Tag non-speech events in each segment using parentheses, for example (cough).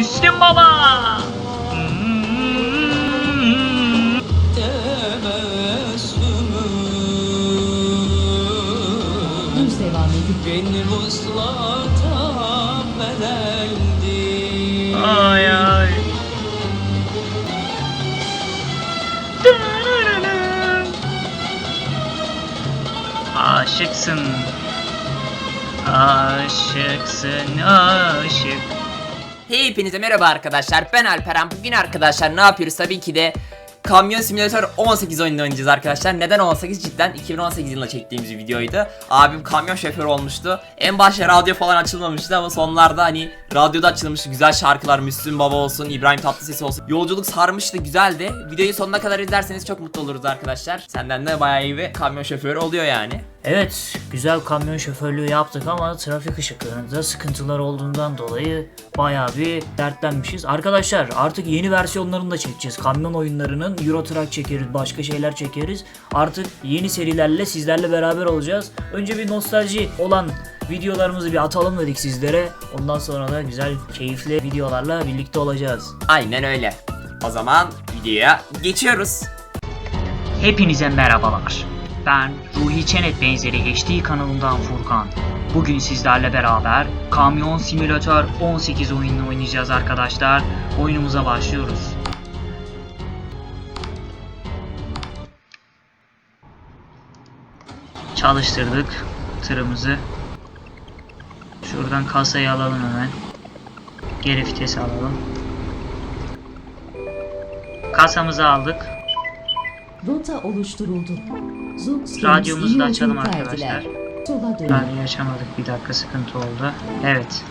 Müslüm Baba. Beni vuslata bedeldi Ay ay. Aşıksın. Aşıksın aşık. Hepinize merhaba arkadaşlar. Ben Alperen. Bugün arkadaşlar ne yapıyoruz? Tabii ki de Kamyon Simülatör 18 oyununu oynayacağız arkadaşlar. Neden 18? Cidden 2018 yılında çektiğimiz bir videoydu. Abim kamyon şoförü olmuştu. En başta radyo falan açılmamıştı ama sonlarda hani radyoda açılmıştı. Güzel şarkılar Müslüm Baba olsun, İbrahim Tatlıses olsun. Yolculuk sarmıştı, güzeldi. Videoyu sonuna kadar izlerseniz çok mutlu oluruz arkadaşlar. Senden de bayağı iyi bir kamyon şoförü oluyor yani. Evet, güzel kamyon şoförlüğü yaptık ama trafik ışıklarında sıkıntılar olduğundan dolayı bayağı bir dertlenmişiz. Arkadaşlar artık yeni versiyonlarını da çekeceğiz. Kamyon oyunlarının Euro Truck çekeriz, başka şeyler çekeriz. Artık yeni serilerle sizlerle beraber olacağız. Önce bir nostalji olan videolarımızı bir atalım dedik sizlere. Ondan sonra da güzel, keyifli videolarla birlikte olacağız. Aynen öyle. O zaman videoya geçiyoruz. Hepinize merhabalar. Ben Ruhi Çenet benzeri HD kanalından Furkan. Bugün sizlerle beraber Kamyon Simülatör 18 oyununu oynayacağız arkadaşlar. Oyunumuza başlıyoruz. Çalıştırdık tırımızı. Şuradan kasayı alalım hemen. Geri vites alalım. Kasamızı aldık. Rota oluşturuldu. Radyomuzu da açalım arkadaşlar. Sola. Radyoyu açamadık bir dakika sıkıntı oldu. Evet.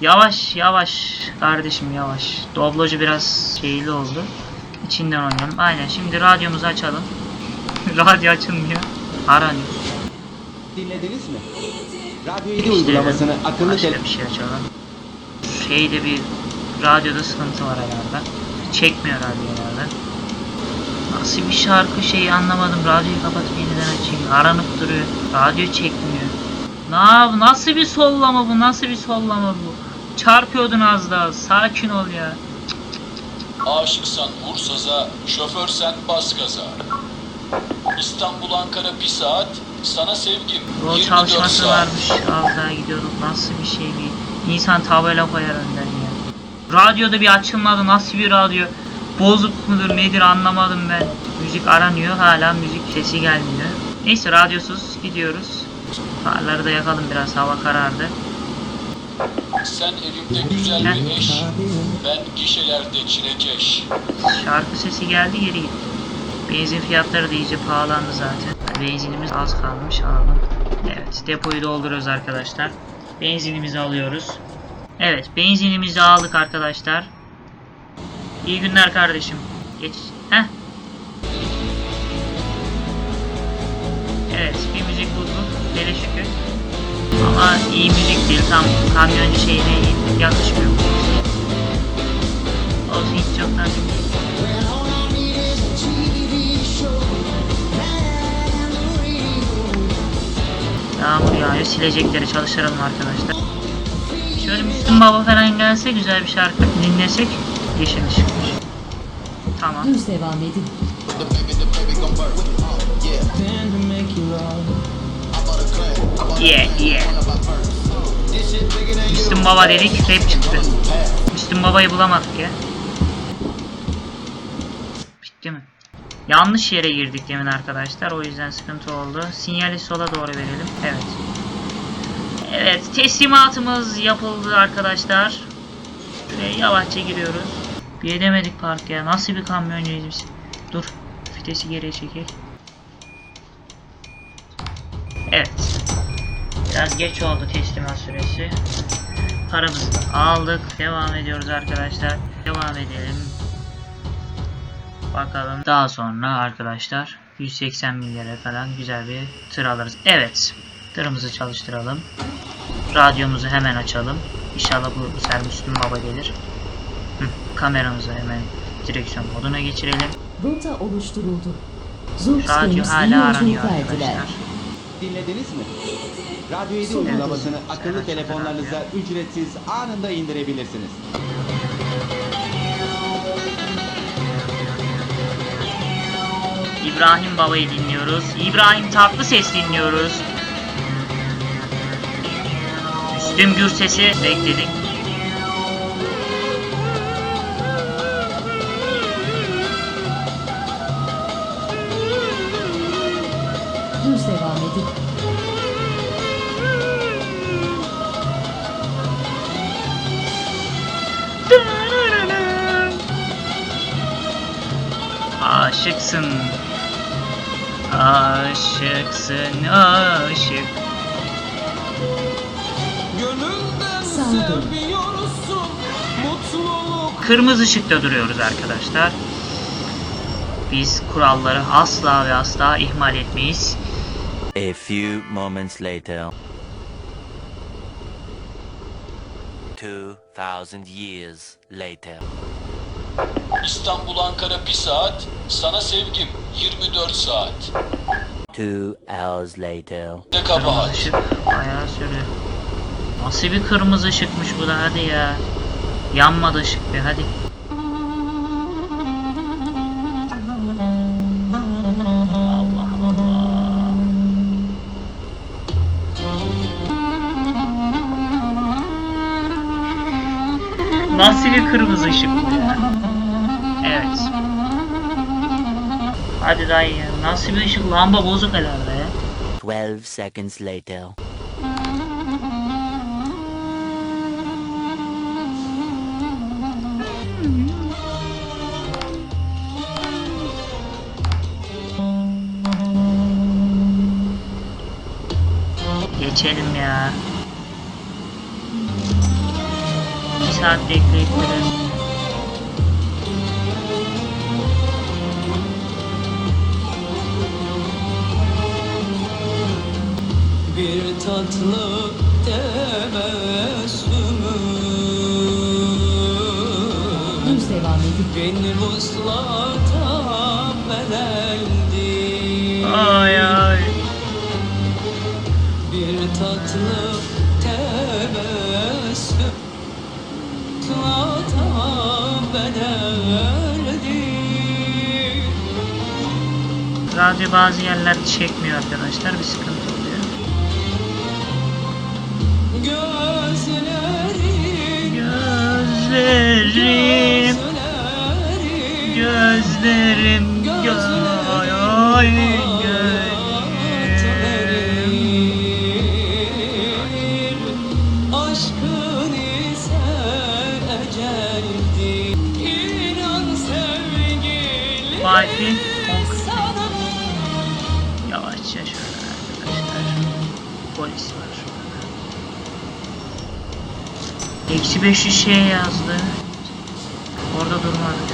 Yavaş yavaş kardeşim yavaş. Doblocu biraz şeyli oldu. İçinden oynayalım. Aynen şimdi radyomuzu açalım. (laughs) Radyo açılmıyor. Aranıyor. Dinlediniz mi? Radyo 7 uygulamasını akıllı Başka bir şey açalım. Şeyde bir radyoda sıkıntı var herhalde. Çekmiyor radyo herhalde. Nasıl bir şarkı şeyi anlamadım. Radyoyu kapatıp yeniden açayım. Aranıp duruyor. Radyo çekmiyor. Ne yap- Nasıl bir sollama bu? Nasıl bir sollama bu? Çarpıyordun az daha. Sakin ol ya. Aşıksan vur saza, şoförsen bas gaza. İstanbul Ankara bir saat, sana sevgim Yol 24 çalışması saat. varmış. Az daha gidiyorduk. Nasıl bir şey bir. İnsan tabela koyar önden ya. Radyoda bir açılmadı. Nasıl bir radyo? Bozuk mudur nedir anlamadım ben. Müzik aranıyor. Hala müzik sesi gelmiyor. Neyse radyosuz gidiyoruz. Farları da yakalım biraz. Hava karardı. Sen elimde güzel bir eş, ben gişelerde çilekeş. Şarkı sesi geldi geri gitti. Benzin fiyatları da iyice pahalandı zaten. Benzinimiz az kalmış alalım. Evet depoyu dolduruyoruz arkadaşlar. Benzinimizi alıyoruz. Evet benzinimizi aldık arkadaşlar. İyi günler kardeşim. Geç. Heh. Evet bir müzik bulduk. Hele şükür. Ama iyi müzik değil. Tam kamyoncu şeyine yakışmıyor. Olsun hiç çoktan dinleyelim. Yağmur yağıyor. Silecekleri çalıştıralım arkadaşlar. Şöyle Müslüm Baba falan gelse güzel bir şarkı dinlesek. Yeşil ışık. Tamam. Düz devam edin. Yeah yeah. Müslüm Baba dedik rap çıktı. Müslüm Baba'yı bulamadık ya. Bitti mi? Yanlış yere girdik demin arkadaşlar. O yüzden sıkıntı oldu. Sinyali sola doğru verelim. Evet. Evet teslimatımız yapıldı arkadaşlar. Şuraya yavaşça giriyoruz. Bir edemedik park ya. Nasıl bir kamyoncuyuz biz? Dur. Vitesi geriye çekek. Evet. Biraz geç oldu teslimat süresi. Paramızı aldık. Devam ediyoruz arkadaşlar. Devam edelim. Bakalım. Daha sonra arkadaşlar 180 milyara falan güzel bir tır alırız. Evet. Tırımızı çalıştıralım. Radyomuzu hemen açalım. İnşallah bu, bu Müslüm Baba gelir. Kameramızı hemen direksiyon moduna geçirelim. Rota oluşturuldu. Zoox Radyo hala aranıyor arkadaşlar. Dinlediniz mi? Radyo 7 uygulamasını akıllı telefonlarınıza ücretsiz anında indirebilirsiniz. İbrahim Baba'yı dinliyoruz. İbrahim Tatlıses dinliyoruz. Müslüm Gürses'i bekledik. Aşıksın. Aşıksın aşık. Sağa dön. Kırmızı ışıkta duruyoruz arkadaşlar. Biz kuralları asla ve asla ihmal etmeyiz. A few moments later. 2000 years later. İstanbul Ankara 1 saat, sana sevgim 24 saat. Two hours later. Ne Kırmızı kabahat. bayağı sürüyor. Nasıl bir kırmızı ışıkmış bu da hadi ya. Yanmadı ışık be hadi. Allah Allah. Nasıl bir kırmızı ışık bu ya? Hadi dayı ya. Nasıl bir ışık? Lamba bozuk herhalde ya. 12 seconds later. Geçelim ya. Bir saat bekleyip duruyorum. Tatlı tebessümü Düz devam. Beni vuslata bedeldi Ay ay. Bir tatlı tebessüm Vuslata bedeldi Radyo bazı yerler çekmiyor arkadaşlar. Bir sıkıntı Gözlerim, gözlerim, ay gözlerim. Eksi 500 şey yazdı. Orada durmadık.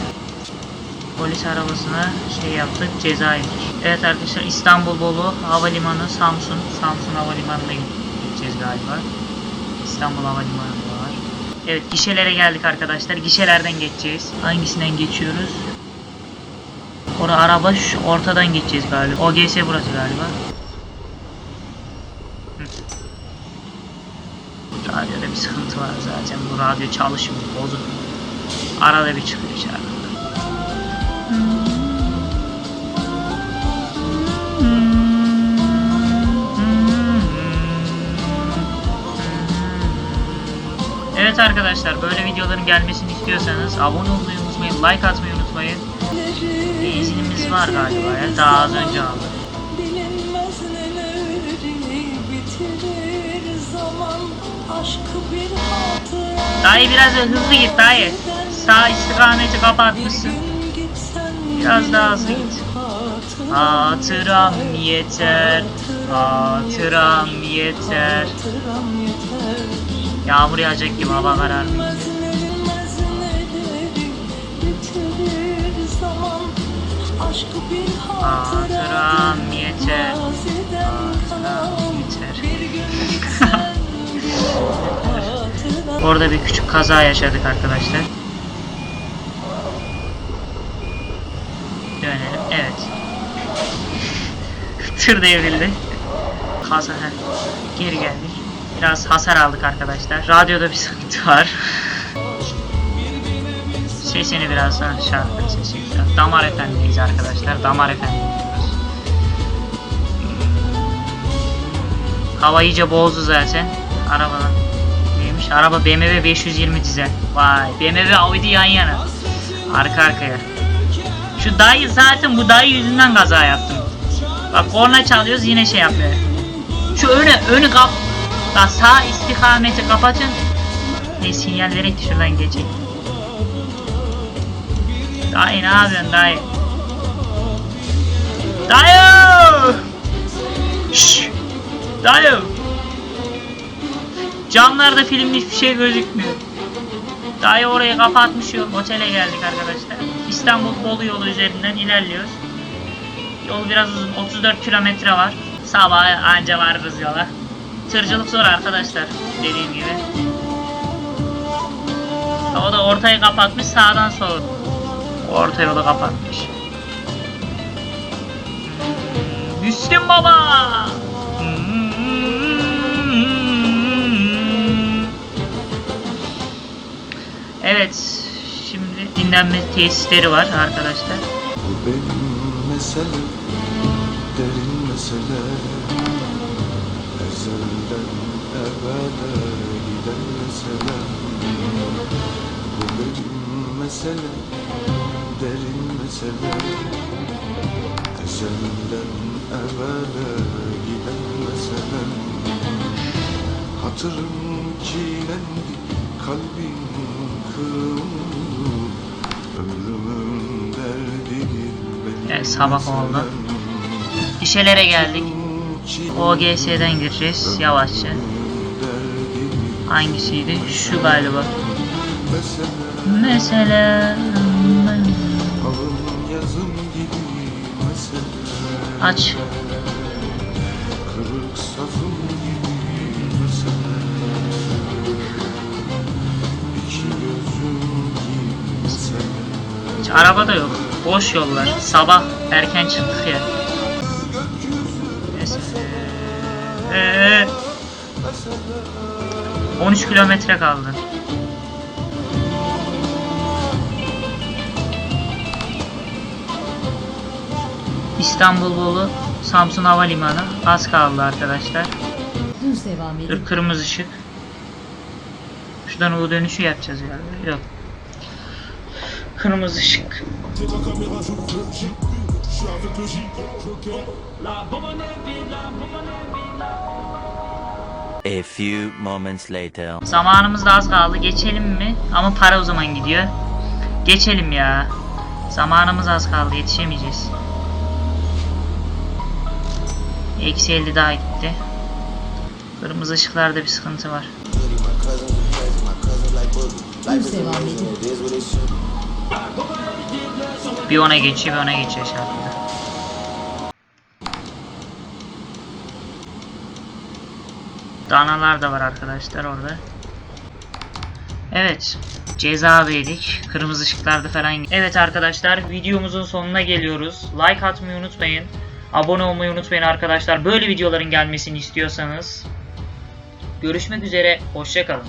Polis arabasına şey yaptık ceza yedik. Evet arkadaşlar İstanbul Bolu Havalimanı Samsun. Samsun Havalimanı'na gideceğiz galiba. İstanbul Havalimanı da var. Evet gişelere geldik arkadaşlar. Gişelerden geçeceğiz. Hangisinden geçiyoruz? Orada araba şu ortadan geçeceğiz galiba. OGS burası galiba. Hı. Radyoda bir sıkıntı var zaten. Bu radyo çalışmıyor. Bozuk. Arada bir çıkıyor şarkı. Evet arkadaşlar böyle videoların gelmesini istiyorsanız abone olmayı unutmayın, like atmayı unutmayın. Benzinimiz var galiba ya. Daha az önce aldık. Dayı biraz hızlı git dayı. Sağ istikameti kapatmışsın. Biraz daha hızlı git. Hatıram yeter. Hatıram yeter. Yağmur yağacak gibi hava kararmış. Hatıram yeter. Hatıram yeter. Orada bir küçük kaza yaşadık arkadaşlar. Dönelim. Evet. (laughs) Tır devrildi. hasar geri geldik. Biraz hasar aldık arkadaşlar. Radyoda bir (laughs) sıkıntı var. Sesini biraz ha, şarkı sesi. Damar efendiyiz arkadaşlar. Damar efendi. Hava iyice bozdu zaten. Arabadan. Araba BMW 520 dizel. Vay. BMW Audi yan yana. Arka arkaya. Şu dayı zaten bu dayı yüzünden kaza yaptım. Bak korna çalıyoruz yine şey yapmıyor. Şu öne önü kap. Bak sağ istikameti kapatın. Ne sinyalleri etti şuradan geçecek. Dayı ne yapıyorsun dayı? Dayı! Şşş! Dayı! Camlarda filmde hiçbir şey gözükmüyor. Dayı orayı kapatmış yok. Otele geldik arkadaşlar. İstanbul Bolu yolu üzerinden ilerliyoruz. Yol biraz uzun. 34 kilometre var. Sabah anca varırız yola. Tırcılık zor arkadaşlar. Dediğim gibi. O da ortayı kapatmış sağdan sola. Orta yolu kapatmış. Müslüm Baba! Evet, şimdi dinlenme tesisleri var arkadaşlar. Bu benim mesele, derin mesele. Ezelden ebede giden mesele. Bu benim mesele, derin mesele. Ezelden ebede giden mesele. Hatırım çiğnendi, kalbim Evet, sabah oldu. meselem. İşelere geldik. OGS'den gireceğiz yavaşça. Hangisiydi? Şu galiba. Mesela aç. Kırık safım Hiç araba da yok. Boş yollar. Sabah erken çıktık ya. Neyse. Ee, 13 kilometre kaldı. İstanbul Bolu Samsun Havalimanı az kaldı arkadaşlar. Dur kırmızı ışık. Şuradan U dönüşü yapacağız galiba. Yok. Kırmızı ışık. A few moments later. Zamanımız da az kaldı. Geçelim mi? Ama para o zaman gidiyor. Geçelim ya. Zamanımız az kaldı. Yetişemeyeceğiz. Eksi 50 daha gitti. Kırmızı ışıklarda bir sıkıntı var. Bir ona geçiyor bir ona geçiyor şarkıda. Danalar da var arkadaşlar orada. Evet. Ceza verdik. Kırmızı ışıklarda falan. Evet arkadaşlar videomuzun sonuna geliyoruz. Like atmayı unutmayın. Abone olmayı unutmayın arkadaşlar. Böyle videoların gelmesini istiyorsanız. Görüşmek üzere. Hoşçakalın.